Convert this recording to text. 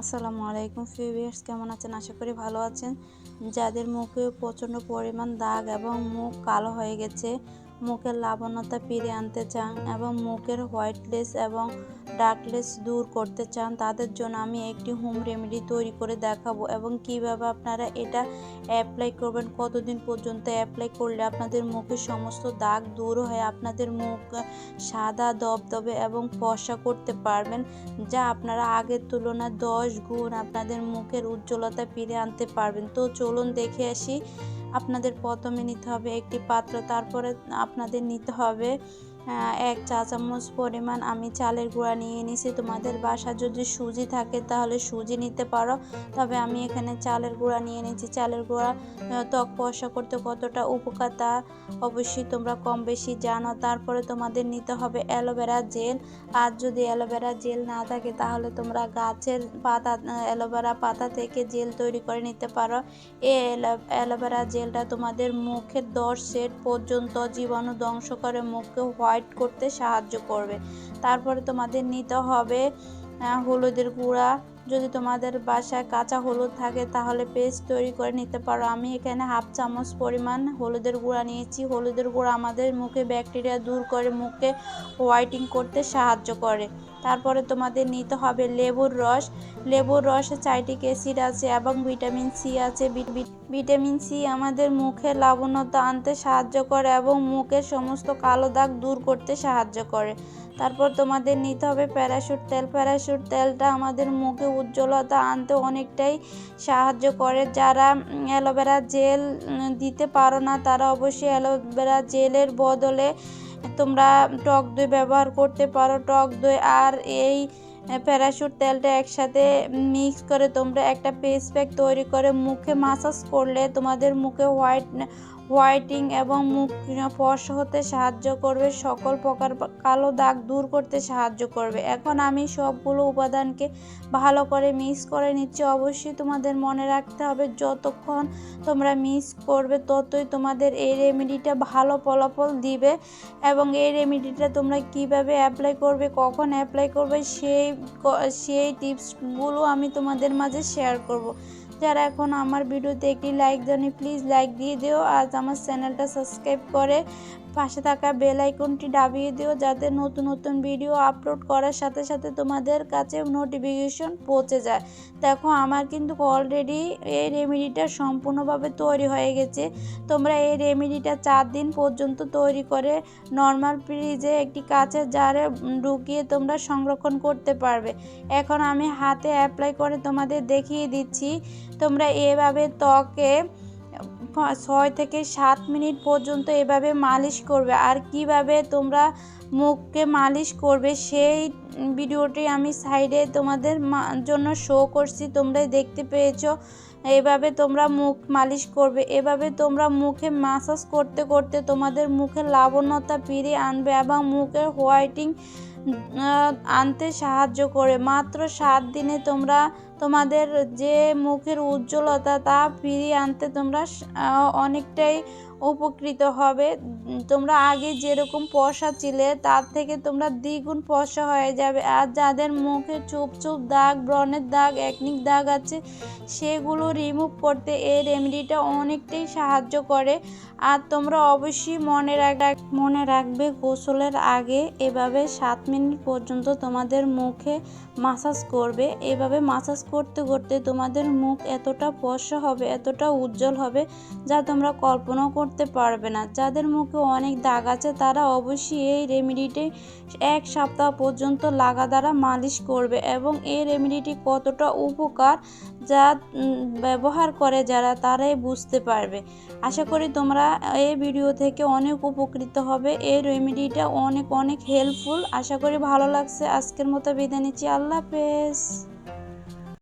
আসসালামু আলাইকুম ফিভিয়ার্স কেমন আছেন? আশা করি ভালো আছেন। যাদের মুখে প্রচণ্ড পরিমাণ দাগ এবং মুখ কালো হয়ে গেছে মুখের লাবণ্যতা ফিরে আনতে চান এবং মুখের হোয়াইটলেস এবং ডার্কলেস দূর করতে চান, তাদের জন্য আমি একটি হোম রেমেডি তৈরি করে দেখাবো। এবং কীভাবে আপনারা এটা অ্যাপ্লাই করবেন, কতদিন পর্যন্ত অ্যাপ্লাই করলে আপনাদের মুখের সমস্ত দাগ দূর হয়ে, আপনাদের মুখ সাদা, দবদবে এবং ফর্সা করতে পারবেন, যা আপনারা আগের তুলনায় দশ গুণ আপনাদের মুখের উজ্জ্বলতা ফিরে আনতে পারবেন। তো চলুন দেখে আসি আপনাদের প্রথমে নিতে হবে একটি পাত্র তারপরে আপনাদের নিতে হবে এক চা চামচ পরিমাণ আমি চালের গুঁড়া নিয়ে নিছি। তোমাদের বাসা যদি সুজি থাকে তাহলে সুজি নিতে পারো। তবে আমি এখানে চালের গুঁড়া নিয়ে নিয়েছি। চালের গুঁড়া ত্বক পয়সা করতে কতটা উপকার তা অবশ্যই তোমরা কম বেশি জানো। তারপরে তোমাদের নিতে হবে অ্যালোভেরা জেল। আর যদি অ্যালোভেরা জেল না থাকে তাহলে তোমরা গাছের পাতা অ্যালোভেরা পাতা থেকে জেল তৈরি করে নিতে পারো। এই অ্যালোভেরা জেলটা তোমাদের মুখের দশ সেট পর্যন্ত জীবাণু ধ্বংস করে, মুখকে হোয়াইট করতে সাহায্য করবে। তারপরে তোমাদের নিতে হবে হলুদের গুঁড়া। যদি তোমাদের বাসায় কাঁচা হলুদ থাকে, তাহলে পেস্ট তৈরি করে নিতে পারো। আমি এখানে হাফ চামচ পরিমাণ হলুদের গুঁড়া নিয়েছি। হলুদের গুঁড়া আমাদের মুখে ব্যাকটেরিয়া দূর করে মুখে হোয়াইটিং করতে সাহায্য করে। তারপরে তোমাদের নিতে হবে লেবুর রস। লেবুর রসে চাইটিক অ্যাসিড আছে এবং ভিটামিন সি আছে। ভিটামিন সি আমাদের মুখে লাবণ্যতা আনতে সাহায্য করে এবং মুখের সমস্ত কালো দাগ দূর করতে সাহায্য করে। তারপর তোমাদের নিতে হবে প্যারাশুট তেল। প্যারাশুট তেলটা আমাদের মুখে উজ্জ্বলতা আনতে অনেকটাই সাহায্য করে। যারা অ্যালোভেরা জেল দিতে পারো না, তারা অবশ্যই অ্যালোভেরা জেলের বদলে তোমরা টক দই ব্যবহার করতে পারো। টক দই আর এই প্যারাশুট তেলটা একসাথে মিক্স করে তোমরা একটা ফেস প্যাক তৈরি করে মুখে মাসাজ করলে তোমাদের মুখে হোয়াইট হোয়াইটিং এবং মুখ ফর্সা হতে সাহায্য করবে, সকল প্রকার কালো দাগ দূর করতে সাহায্য করবে। এখন আমি সবগুলো উপাদানকে ভালো করে মিক্স করে নিচ্ছি। অবশ্যই তোমাদের মনে রাখতে হবে, যতক্ষণ তোমরা মিক্স করবে ততই তোমাদের এই রেমেডিটা ভালো ফলাফল দিবে এবং এই রেমেডিটা তোমরা কীভাবে অ্যাপ্লাই করবে, কখন অ্যাপ্লাই করবে, সেই সেই টিপসগুলো আমি তোমাদের মাঝে শেয়ার করব। যারা এখন আমার ভিডিওতে একটি লাইক দেনি প্লিজ লাইক দিয়ে দিও। আর আমার চ্যানেলটা সাবস্ক্রাইব করে পাশে থাকা বেল আইকনটি দাবিয়ে দিও যাতে নতুন নতুন ভিডিও আপলোড করার সাথে সাথে তোমাদের কাছে নোটিফিকেশন পৌঁছে যায়। দেখো, আমার কিন্তু অলরেডি এই রেমেডিটা সম্পূর্ণভাবে তৈরি হয়ে গেছে। তোমরা এই রেমেডিটা চার দিন পর্যন্ত তৈরি করে নর্মাল ফ্রিজে একটি কাঁচের জারে ঢুকিয়ে তোমরা সংরক্ষণ করতে পারবে। এখন আমি হাতে অ্যাপ্লাই করে তোমাদের দেখিয়ে দিচ্ছি। তোমরা এভাবে ত্বকে ছয় থেকে সাত মিনিট পর্যন্ত এভাবে মালিশ করবে। আর কীভাবে তোমরা মুখকে মালিশ করবে, সেই ভিডিওটি আমি সাইডে তোমাদের জন্য শো করছি। তোমরা দেখতে পেয়েছ। এভাবে তোমরা মুখ মালিশ করবে। এভাবে তোমরা মুখে মাসাজ করতে করতে তোমাদের মুখে লাবণ্যতা ফিরিয়ে আনবে এবং মুখের হোয়াইটিং আনতে সাহায্য করে মাত্র সাত দিনে তোমরা তোমাদের যে মুখের উজ্জ্বলতা তা ফিরিয়ে আনতে তোমরা অনেকটাই উপকৃত হবে। তোমরা আগে যেরকম পশা ছিলে, তার থেকে তোমরা দ্বিগুণ পশা হয়ে যাবে। আর যাদের মুখে চুপ চুপ দাগ, ব্রণের দাগ একনিক দাগ আছে, সেগুলো রিমুভ করতে এই রেমেডিটা অনেকটাই সাহায্য করে। আর তোমরা অবশ্যই মনে রাখ মনে রাখবে, গোসলের আগে এভাবে সাত মিনিট পর্যন্ত তোমাদের মুখে মাসাজ করবে। এভাবে মাসাজ করতে করতে তোমাদের মুখ এতটা ফর্সা হবে, এতটা উজ্জ্বল হবে যা তোমরা কল্পনাও করতে পারবে না। যাদের মুখে অনেক দাগ আছে, তারা অবশ্যই এই রেমেডিটি এক সপ্তাহ পর্যন্ত লাগা দ্বারা মালিশ করবে এবং এই রেমেডিটি কতটা উপকার যা ব্যবহার করে যারা, তারাই বুঝতে পারবে। আশা করি তোমরা এই ভিডিও থেকে অনেক উপকৃত হবে। এই রেমেডিটা অনেক অনেক হেল্পফুল আশা করি ভালো লাগছে। আজকের মতো বিদায় নিচ্ছি। আল্লাহ হাফেজ।